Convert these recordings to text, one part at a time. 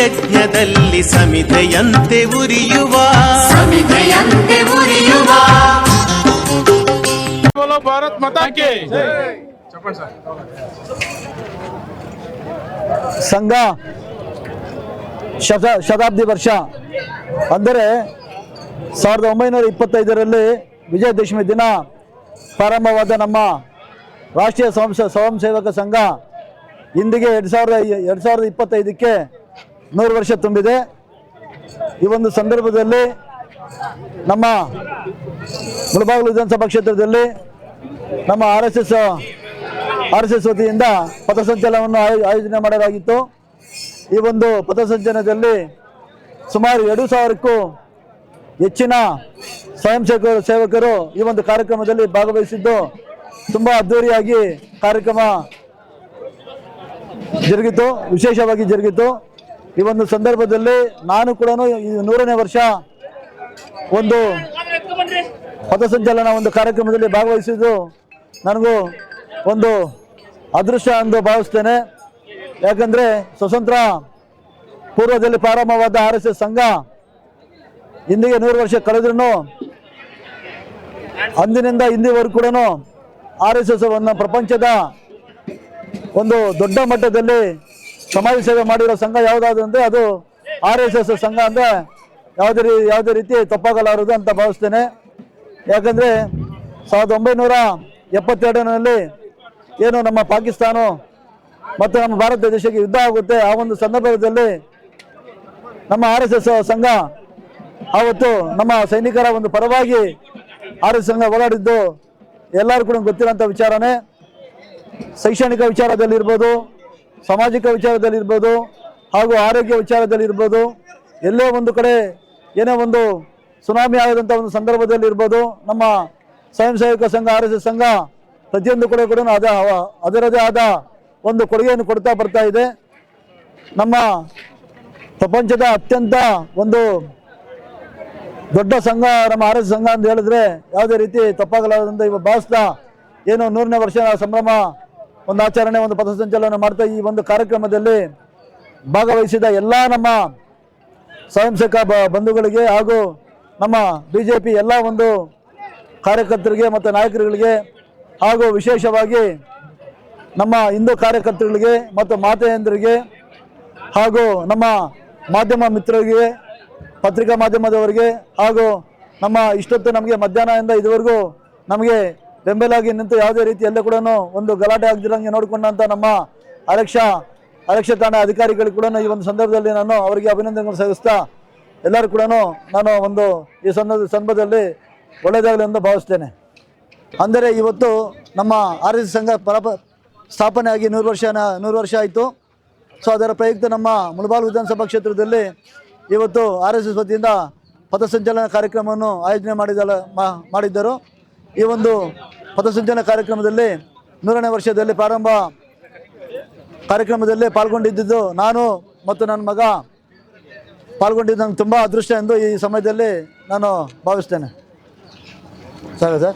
ಯಜ್ಞದಲ್ಲಿ ಸಮಿಧೆಯಂತೆ ಉರಿಯುವ ಸಮಿಧೆಯಂತೆ ಉರಿಯುವ बोलो भारत माता की ಸಂಘ ಶತ ಶತಾಬ್ದಿ ವರ್ಷ ಅಂದರೆ ಸಾವಿರದ ಒಂಬೈನೂರ ಇಪ್ಪತ್ತೈದರಲ್ಲಿ ವಿಜಯದಶಮಿ ದಿನ ಪ್ರಾರಂಭವಾದ ನಮ್ಮ ರಾಷ್ಟ್ರೀಯ ಸ್ವಯಂ ಸ್ವಯಂ ಸೇವಕ ಸಂಘ ಇಂದಿಗೆ ಎರಡು ಸಾವಿರದ ಎರಡು ಸಾವಿರದ ಇಪ್ಪತ್ತೈದಕ್ಕೆ ನೂರು ವರ್ಷ ತುಂಬಿದೆ. ಈ ಒಂದು ಸಂದರ್ಭದಲ್ಲಿ ನಮ್ಮ ಮುಳಬಾಗಿಲು ವಿಧಾನಸಭಾ ಕ್ಷೇತ್ರದಲ್ಲಿ ನಮ್ಮ R S S, R S S ವತಿಯಿಂದ ಪಥಸಂಚಲನವನ್ನು ಆಯೋ- ಆಯೋಜನೆ ಮಾಡಲಾಗಿತ್ತು. ಈ ಒಂದು ಪಥಸಂಚಲನದಲ್ಲಿ ಸುಮಾರು ಎರಡು ಸಾವಿರಕ್ಕೂ ಹೆಚ್ಚಿನ ಸ್ವಯಂ ಸೇವಕರು ಸೇವಕರು ಈ ಒಂದು ಕಾರ್ಯಕ್ರಮದಲ್ಲಿ ಭಾಗವಹಿಸಿದ್ದು ತುಂಬ ಅದ್ದೂರಿಯಾಗಿ ಕಾರ್ಯಕ್ರಮ ಜರುಗಿತು, ವಿಶೇಷವಾಗಿ ಜರುಗಿತು. ಈ ಒಂದು ಸಂದರ್ಭದಲ್ಲಿ ನಾನು ಕೂಡ ನೂರನೇ ವರ್ಷ ಒಂದು ಪಥಸಂಚಲನ ಒಂದು ಕಾರ್ಯಕ್ರಮದಲ್ಲಿ ಭಾಗವಹಿಸಿದ್ದು. ನನಗೂ ಒಂದು ಅದೃಶ್ಯ ಎಂದು ಭಾವಿಸ್ತೇನೆ. ಯಾಕಂದರೆ ಸ್ವತಂತ್ರ ಪೂರ್ವದಲ್ಲಿ ಪ್ರಾರಂಭವಾದ ಆರ್ ಎಸ್ ಎಸ್ ಸಂಘ ಇಂದಿಗೆ ನೂರು ವರ್ಷ ಕಳೆದ್ರೂ ಅಂದಿನಿಂದ ಇಂದಿವರೆಗೂ ಕೂಡ ಆರ್ ಎಸ್ ಎಸ್ ಒಂದು ಪ್ರಪಂಚದ ಒಂದು ದೊಡ್ಡ ಮಟ್ಟದಲ್ಲಿ ಸಮಾಜ ಸೇವೆ ಮಾಡಿರೋ ಸಂಘ ಯಾವುದಾದ್ರು ಅಂದರೆ ಅದು ಆರ್ ಎಸ್ ಎಸ್ ಸಂಘ ಅಂದರೆ ಯಾವುದೇ ರೀ ಯಾವುದೇ ರೀತಿ ತಪ್ಪಾಗಲಾರದು ಅಂತ ಭಾವಿಸ್ತೇನೆ. ಯಾಕಂದರೆ ಸಾವಿರದ ಒಂಬೈನೂರ ಎಪ್ಪತ್ತೆರಡರಲ್ಲಿ ಏನು ನಮ್ಮ ಪಾಕಿಸ್ತಾನ ಮತ್ತು ನಮ್ಮ ಭಾರತ ದೇಶಕ್ಕೆ ಯುದ್ಧ ಆಗುತ್ತೆ. ಆ ಒಂದು ಸಂದರ್ಭದಲ್ಲಿ ನಮ್ಮ ಆರ್ ಎಸ್ ಎಸ್ ಸಂಘ ಆವತ್ತು ನಮ್ಮ ಸೈನಿಕರ ಒಂದು ಪರವಾಗಿ ಆರ್ ಎಸ್ ಸಂಘ ಹೋರಾಡಿದ್ದು ಎಲ್ಲರೂ ಕೂಡ ಗೊತ್ತಿರೋಂಥ ವಿಚಾರನೇ. ಶೈಕ್ಷಣಿಕ ವಿಚಾರದಲ್ಲಿರ್ಬೋದು ಸಾಮಾಜಿಕ ವಿಚಾರದಲ್ಲಿರ್ಬೋದು ಹಾಗೂ ಆರೋಗ್ಯ ವಿಚಾರದಲ್ಲಿರ್ಬೋದು ಎಲ್ಲೋ ಒಂದು ಕಡೆ ಏನೇ ಒಂದು ಸುನಾಮಿ ಆಗದಂಥ ಒಂದು ಸಂದರ್ಭದಲ್ಲಿ ಇರ್ಬೋದು ನಮ್ಮ ಸ್ವಯಂ ಸೇವಕ ಸಂಘ, ಆರ್ ಎಸ್ ಸಂಘ ಪ್ರತಿಯೊಂದು ಕಡೆ ಕೂಡ ಅದ, ಅದರದೇ ಆದ ಒಂದು ಕೊಡುಗೆಯನ್ನು ಕೊಡ್ತಾ ಬರ್ತಾ ಇದೆ. ನಮ್ಮ ಪ್ರಪಂಚದ ಅತ್ಯಂತ ಒಂದು ದೊಡ್ಡ ಸಂಘ, ನಮ್ಮ ಆರ್ ಎಸ್ ಸಂಘ ಅಂತ ಹೇಳಿದ್ರೆ ಯಾವುದೇ ರೀತಿ ತಪ್ಪಾಗಲಾರದಂತ ಇವ ಭಾಸ್ತ ಏನು ನೂರನೇ ವರ್ಷ ಸಂಭ್ರಮ ಒಂದು ಆಚರಣೆ, ಒಂದು ಪಥಸಂಚಲನ ಮಾಡ್ತಾ ಈ ಒಂದು ಕಾರ್ಯಕ್ರಮದಲ್ಲಿ ಭಾಗವಹಿಸಿದ ಎಲ್ಲ ನಮ್ಮ ಸ್ವಯಂ ಸೇವಕ ಬ- ಬಂಧುಗಳಿಗೆ ಹಾಗೂ ನಮ್ಮ ಬಿ ಜೆ ಪಿ ಎಲ್ಲ ಒಂದು ಕಾರ್ಯಕರ್ತರಿಗೆ ಮತ್ತು ನಾಯಕರುಗಳಿಗೆ ಹಾಗೂ ವಿಶೇಷವಾಗಿ ನಮ್ಮ ಹಿಂದೂ ಕಾರ್ಯಕರ್ತರುಗಳಿಗೆ ಮತ್ತು ಮಾತೆಯಂದರಿಗೆ ಹಾಗೂ ನಮ್ಮ ಮಾಧ್ಯಮ ಮಿತ್ರರಿಗೆ, ಪತ್ರಿಕಾ ಮಾಧ್ಯಮದವರಿಗೆ ಹಾಗೂ ನಮ್ಮ ಇಷ್ಟೊತ್ತು ನಮಗೆ ಮಧ್ಯಾಹ್ನದಿಂದ ಇದುವರೆಗೂ ನಮಗೆ ಬೆಂಬಲಾಗಿ ನಿಂತು ಯಾವುದೇ ರೀತಿಯಲ್ಲೂ ಕೂಡ ಒಂದು ಗಲಾಟೆ ಆಗದಿರಂಗೆ ನೋಡಿಕೊಂಡಂಥ ನಮ್ಮ ಅಧ್ಯಕ್ಷ ಅಧ್ಯಕ್ಷ ತಾಣ ಅಧಿಕಾರಿಗಳು ಕೂಡ ಈ ಒಂದು ಸಂದರ್ಭದಲ್ಲಿ ನಾನು ಅವರಿಗೆ ಅಭಿನಂದನೆಗಳು ಸಲ್ಲಿಸ್ತಾ ಎಲ್ಲರೂ ಕೂಡ ನಾನು ಒಂದು ಈ ಸಂದರ್ಭ, ಸಂದರ್ಭದಲ್ಲಿ ಒಳ್ಳೆಯದಾಗಲಿ ಎಂದು ಭಾವಿಸ್ತೇನೆ. ಅಂದರೆ ಇವತ್ತು ನಮ್ಮ ಆರ್ ಎಸ್ ಸಂಘ ಪರಪ ಸ್ಥಾಪನೆ ಆಗಿ ನೂರು ವರ್ಷ ನೂರು ವರ್ಷ ಆಯಿತು. ಸೊ, ಅದರ ಪ್ರಯುಕ್ತ ನಮ್ಮ ಮುಳಬಾಲ್ ವಿಧಾನಸಭಾ ಕ್ಷೇತ್ರದಲ್ಲಿ ಇವತ್ತು ಆರ್ ಎಸ್ ಎಸ್ ವತಿಯಿಂದ ಪಥಸಂಚಲನ ಕಾರ್ಯಕ್ರಮವನ್ನು ಆಯೋಜನೆ ಮಾಡಿದ ಮಾಡಿದ್ದರು. ಈ ಒಂದು ಪಥಸಂಚಲನ ಕಾರ್ಯಕ್ರಮದಲ್ಲಿ ನೂರನೇ ವರ್ಷದಲ್ಲಿ ಪ್ರಾರಂಭ ಕಾರ್ಯಕ್ರಮದಲ್ಲಿ ಪಾಲ್ಗೊಂಡಿದ್ದು ನಾನು ಮತ್ತು ನನ್ನ ಮಗ ಪಾಲ್ಗೊಂಡಿದ್ದು ನಂಗೆ ತುಂಬ ಅದೃಷ್ಟ ಎಂದು ಈ ಸಮಯದಲ್ಲಿ ನಾನು ಭಾವಿಸ್ತೇನೆ. ಸರಿ ಸರ್.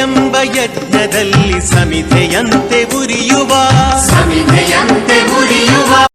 ಎಂಬ ಯಜ್ಞದಲ್ಲಿ ಸಮಿಧೆಯಂತೆ ಉರಿಯುವ. ಸಮಿಧೆಯಂತೆ ಉರಿಯುವ.